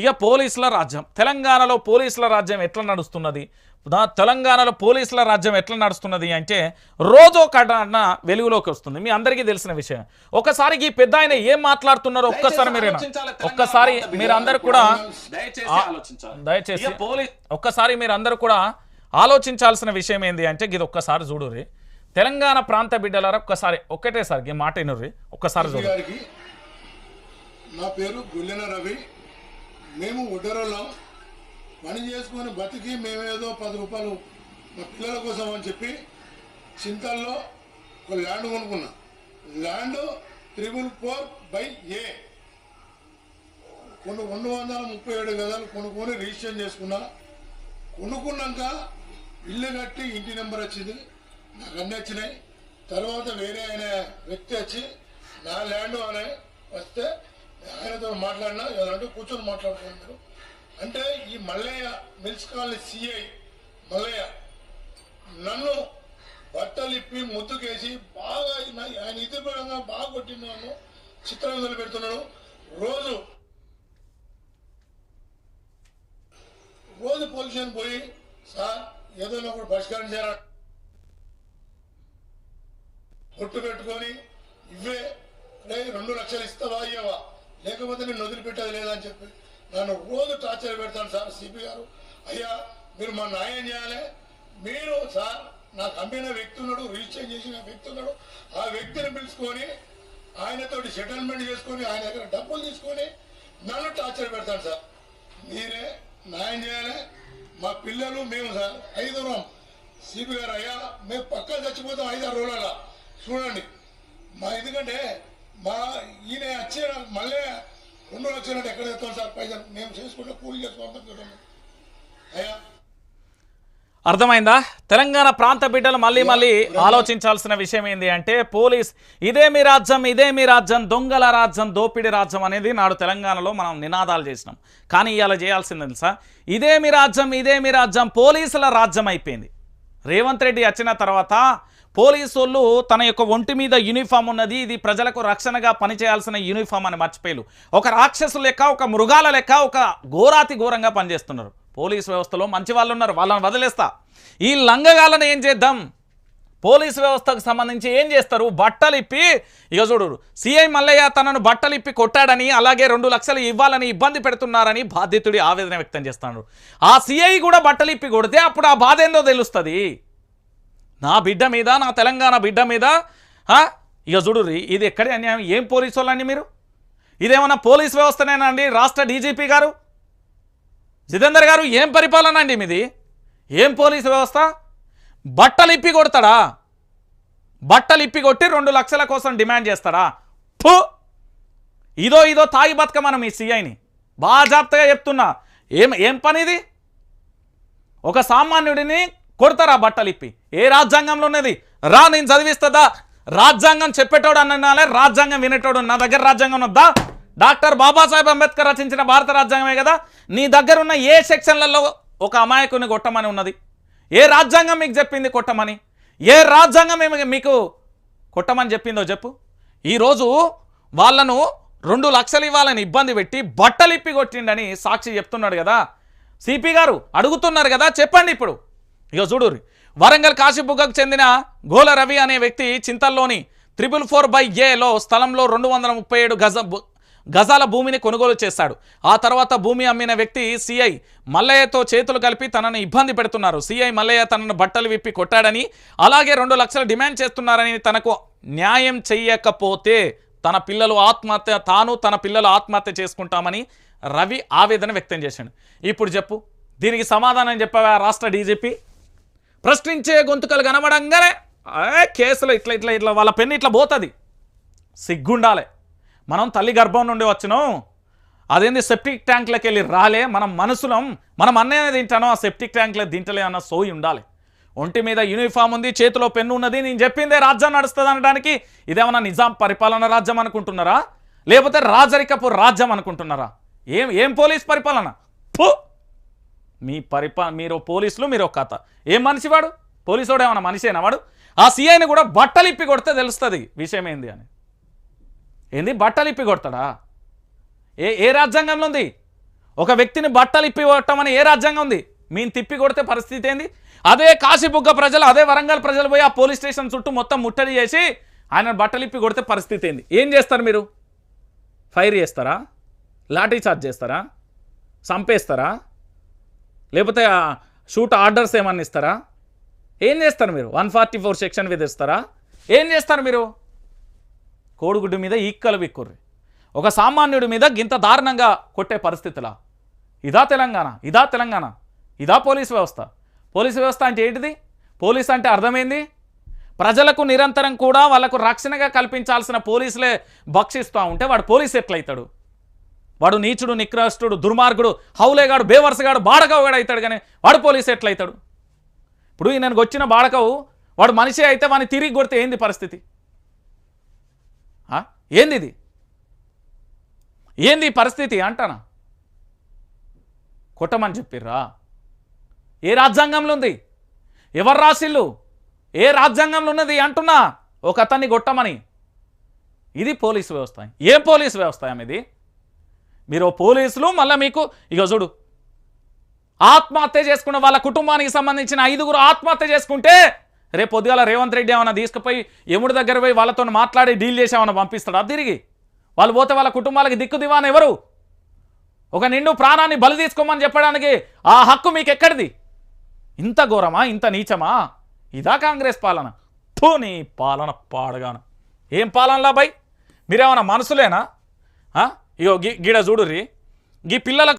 ఇక పోలీసుల రాజ్యం. తెలంగాణలో పోలీసుల రాజ్యం ఎట్లా నడుస్తున్నది? తెలంగాణలో పోలీసుల రాజ్యం ఎట్లా నడుస్తున్నది అంటే రోజు కటన వెలుగులోకి వస్తుంది. మీ అందరికీ తెలిసిన విషయం. ఒకసారి ఈ పెద్ద ఆయన ఏం మాట్లాడుతున్నారో ఒక్కసారి మీరు. ఒక్కసారి మీరు అందరు కూడా దయచేసి ఒక్కసారి మీరు అందరూ కూడా ఆలోచించాల్సిన విషయం ఏంది అంటే ఇది ఒక్కసారి చూడుర్రి. తెలంగాణ ప్రాంత బిడ్డలారా ఒక్కసారి ఒక్కటేసారి ఈ మాట వినుర్రి. ఒక్కసారి చూడు నా పేరు గుల్లెన రవి. మేము ఉడ్డరోళ్ళం పని చేసుకొని బతికి మేమేదో పది రూపాయలు మా పిల్లల కోసం అని చెప్పి చింతల్లో ఒక ల్యాండ్ కొనుక్కున్నా. Land triple four by A. కొన్ని రెండు వందల ముప్పై ఏడు గదాలు కొనుక్కొని రిజిస్టర్ చేసుకున్నా. కొనుక్కున్నాక ఇల్లు కట్టి ఇంటి నెంబర్ వచ్చింది. నాకు అన్నీ వచ్చినాయి. తర్వాత వేరే ఆయన వ్యక్తి వచ్చి నా ల్యాండ్ అనే వస్తే ఆయనతో మాట్లాడినా ఎవరంటే కూర్చొని మాట్లాడుతున్నారు మీరు. అంటే ఈ Mallaiah mills colony CI Mallaiah నన్ను బట్టలిప్పి ముద్దుకేసి బాగా ఆయన ఇతిపరంగా బాగా కొట్టినాను చిత్రంగా పెడుతున్నాను రోజు రోజు పొజిషన్ పోయి సార్ ఏదైనా ఒకటి పరిష్కారం చేయాలి? ఒట్టు పెట్టుకొని ఇవే రెండు లక్షలు ఇస్తావా ఇయ్యవా? లేకపోతే నేను వదిలిపెట్టేది లేదా అని చెప్పి నన్ను రోజు టార్చర్ పెడతాను సార్ సిపి గారు. అయ్యా మీరు మా న్యాయం చేయాలి. మీరు సార్ నాకు అమ్మిన వ్యక్తి ఉన్నాడు రిజిస్టర్ చేసిన వ్యక్తి ఉన్నాడు. ఆ వ్యక్తిని పిలుచుకొని ఆయనతోటి సెటిల్మెంట్ చేసుకొని ఆయన దగ్గర డబ్బులు తీసుకొని నన్ను టార్చర్ పెడతాను సార్. మీరే న్యాయం చేయాలి. మా పిల్లలు మేము సార్ ఐదుగురం. సిపి గారు అయ్యా మేము పక్కన చచ్చిపోతాం ఐదారు రోజుల చూడండి. మా ఎందుకంటే మా ఈయన వచ్చే మళ్ళీ రెండు లక్షలు ఎక్కడ తెస్తాం సార్? పైసలు. మేము చేసుకుంటే కూలి చేసుకోవడం చూడండి. అయ్యా. అర్థమైందా? తెలంగాణ ప్రాంత బిడ్డలు మళ్ళీ మళ్ళీ ఆలోచించాల్సిన విషయం ఏంటి అంటే పోలీస్ ఇదే మీ రాజ్యం ఇదే మీ రాజ్యం దొంగల రాజ్యం దోపిడి రాజ్యం అనేది నాడు తెలంగాణలో మనం నినాదాలు చేసినాం. కానీ ఇవాళ చేయాల్సింది తెలుసా ఇదే మీ రాజ్యం ఇదే మీ రాజ్యం పోలీసుల రాజ్యం అయిపోయింది. రేవంత్ రెడ్డి వచ్చిన తర్వాత పోలీసు వాళ్ళు తన యొక్క ఒంటి మీద యూనిఫామ్ ఉన్నది ఇది ప్రజలకు రక్షణగా పనిచేయాల్సిన యూనిఫామ్ అని మర్చిపోయారు ఒక రాక్షసు లెక్క ఒక మృగాల లెక్క ఒక ఘోరాతి ఘోరంగా పనిచేస్తున్నారు. పోలీసు వ్యవస్థలో మంచి వాళ్ళు ఉన్నారు వాళ్ళని వదిలేస్తా. ఈ లంగగాలను ఏం చేద్దాం? పోలీసు వ్యవస్థకు సంబంధించి ఏం చేస్తారు? బట్టలిప్పి ఇక చూడు సిఐ మల్లయ్య తనను బట్టలిప్పి కొట్టాడని అలాగే రెండు లక్షలు ఇవ్వాలని ఇబ్బంది పెడుతున్నారని బాధితుడి ఆవేదన వ్యక్తం చేస్తున్నాడు ఆ సిఐ కూడా బట్టలిప్పి కొడితే అప్పుడు ఆ బాధ ఏందో తెలుస్తుంది? నా బిడ్డ మీద నా తెలంగాణ బిడ్డ మీద ఇక చూడుర్రి ఇది ఎక్కడే అన్యాయం? ఏం పోలీసు వాళ్ళండి మీరు? ఇదేమన్నా పోలీస్ వ్యవస్థనేనా అండి? రాష్ట్ర డీజీపీ గారు? జితేందర్ గారు ఏం పరిపాలన అండి మీది? ఏం పోలీసు వ్యవస్థ? బట్టలు ఇప్పి కొడతాడా? బట్టలు ఇప్పి కొట్టి రెండు లక్షల కోసం డిమాండ్ చేస్తాడా? ఫు! ఇదో ఇదో తాగి బతకమనం ఈ సీఐని. బాగా జాగ్రత్తగా చెప్తున్నా. ఏం ఏం పని ఇది ఒక సామాన్యుడిని కొడతారా బట్టలు ఇప్పి? ఏ రాజ్యాంగంలో ఉన్నది? రా నేను చదివిస్తుందా? రాజ్యాంగం చెప్పేటోడు అన్నాలే రాజ్యాంగం వినేటోడు నా దగ్గర రాజ్యాంగం వద్దా డాక్టర్ బాబాసాహెబ్ అంబేద్కర్ రచించిన భారత రాజ్యాంగమే కదా? నీ దగ్గర ఉన్న ఏ సెక్షన్లలో ఒక అమాయకుని కొట్టమని ఉన్నది? ఏ రాజ్యాంగం మీకు చెప్పింది కొట్టమని? ఏ రాజ్యాంగం మీకు కొట్టమని చెప్పిందో చెప్పు. ఈరోజు వాళ్ళను రెండు లక్షలు ఇవ్వాలని ఇబ్బంది పెట్టి బట్టలిప్పి కొట్టిండని సాక్షి చెప్తున్నాడు కదా. సిపి గారు అడుగుతున్నారు కదా చెప్పండి ఇప్పుడు. ఇక చూడుర్రి. వరంగల్ కాశీబుగ్గకు చెందిన గోల రవి అనే వ్యక్తి చింతల్లోని త్రిపుల్ ఫోర్ బై ఏలో స్థలంలో రెండు వందల ముప్పై ఏడు గజ గజాల భూమిని కొనుగోలు చేశాడు. ఆ తర్వాత భూమి అమ్మిన వ్యక్తి సిఐ మల్లయ్యతో చేతులు కలిపి తనను ఇబ్బంది పెడుతున్నారు. సిఐ మల్లయ్య తనను బట్టలు విప్పి కొట్టాడని అలాగే రెండు లక్షలు డిమాండ్ చేస్తున్నారని తనకు న్యాయం చెయ్యకపోతే తన పిల్లలు ఆత్మహత్య తాను తన పిల్లలు ఆత్మహత్య చేసుకుంటామని రవి ఆవేదన వ్యక్తం చేశాడు. ఇప్పుడు చెప్పు దీనికి సమాధానం చెప్పావా రాష్ట్ర డీజీపీ? ప్రశ్నించే గొంతుకలు కనబడంగానే కేసులు ఇట్లా ఇట్లా ఇట్లా వాళ్ళ పెన్ను ఇట్లా పోతుంది. సిగ్గుండాలి. మనం తల్లి గర్భం నుండి వచ్చినాం. అదేంది సెప్టిక్ ట్యాంక్లోకి వెళ్ళి రాలే? మనం మనసులం మనం అన్నయ్య తింటానో? ఆ సెప్టిక్ ట్యాంక్లో తింటలే అన్న సోయి ఉండాలి. ఒంటి మీద యూనిఫామ్ ఉంది చేతిలో పెన్ను ఉన్నది. నేను చెప్పిందే రాజ్యం నడుస్తుంది అనడానికి. ఇదేమన్నా నిజాం పరిపాలన రాజ్యం అనుకుంటున్నారా? లేకపోతే రాజరికపు రాజ్యం అనుకుంటున్నారా? ఏం ఏం పోలీస్ పరిపాలన? పో మీ పరిపా మీరు పోలీసులు మీరు ఒక కథ. ఏం మనిషి వాడు? పోలీసుడు ఏమన్నా మనిషేనా వాడు? ఆ సీఐని కూడా బట్టలు ఇప్పి కొడితే తెలుస్తుంది విషయం ఏంది అని. ఏంది? బట్టలు ఇప్పి కొడతాడా? ఏ ఏ రాజ్యాంగంలో ఉంది? ఒక వ్యక్తిని బట్టలు ఇప్పి కొట్టమని ఏ రాజ్యాంగం ఉంది? మేము తిప్పి కొడితే పరిస్థితి ఏంది? అదే కాశీబుగ్గ ప్రజలు అదే వరంగల్ ప్రజలు పోయి ఆ పోలీస్ స్టేషన్ చుట్టూ మొత్తం ముట్టడి చేసి ఆయన బట్టలు ఇప్పి కొడితే పరిస్థితి ఏంది? ఏం చేస్తారు మీరు? ఫైర్ చేస్తారా? లాఠీ చార్జ్ చేస్తారా? చంపేస్తారా? లేకపోతే షూట్ ఆర్డర్స్ ఏమన్నా ఇస్తారా? ఏం చేస్తారు మీరు? వన్ ఫార్టీ ఫోర్ సెక్షన్ విధిస్తారా ఏం చేస్తారు మీరు? కోడిగుడ్డు మీద ఈక్కలు విక్కుర్రి ఒక సామాన్యుడి మీద గింత దారుణంగా కొట్టే పరిస్థితులా? ఇదా తెలంగాణ ఇదా తెలంగాణ ఇదా పోలీస్ వ్యవస్థ. పోలీస్ వ్యవస్థ అంటే ఏంటిది? పోలీస్ అంటే అర్థమైంది? ప్రజలకు నిరంతరం కూడా వాళ్ళకు రక్షణగా కల్పించాల్సిన పోలీసులే భక్షిస్తూ ఉంటే వాడు పోలీస్ ఎట్లయితాడు? వాడు నీచుడు నిక్రాష్టుడు దుర్మార్గుడు హౌలేగాడు బేవర్సగాడు బాడకవుగాడు అవుతాడు కానీ వాడు పోలీసు ఎట్లయితాడు? ఇప్పుడు ఈయనకు వచ్చిన బాడకవు వాడు మనిషి అయితే వాడిని తిరిగి కొడితే ఏంది పరిస్థితి? ఏంది ఇది ఏంది పరిస్థితి అంటానా? కొట్టమని చెప్పిర్రా? ఏ రాజ్యాంగంలో ఉంది? ఎవరు రాసిల్లు ఏ రాజ్యాంగంలో ఉన్నది అంటున్నా? ఒక అతన్ని కొట్టమని. ఇది పోలీసు వ్యవస్థ. ఏం పోలీసు వ్యవస్థ ఇది మీరు పోలీసులు మళ్ళీ మీకు ఇక చూడు. ఆత్మహత్య చేసుకున్న వాళ్ళ కుటుంబానికి సంబంధించిన ఐదుగురు ఆత్మహత్య చేసుకుంటే రేపు పొద్దుగాల రేవంత్ రెడ్డి ఏమైనా తీసుకుపోయి ఎముడి దగ్గర పోయి వాళ్ళతో మాట్లాడి డీల్ చేసి ఏమైనా పంపిస్తాడా? తిరిగి. వాళ్ళు పోతే వాళ్ళ కుటుంబాలకి దిక్కు దివాన్ ఎవరు? ఒక నిండు ప్రాణాన్ని బలి తీసుకోమని చెప్పడానికి ఆ హక్కు మీకు ఎక్కడిది ఇంత ఘోరమా? ఇంత నీచమా? ఇదా కాంగ్రెస్ పాలన. తోని పాలన పాడగాను. ఏం పాలనలా బై మీరేమన్నా మనసులేనా? ఇగో గి గిడ చూడుర్రి. గీ పిల్లలకు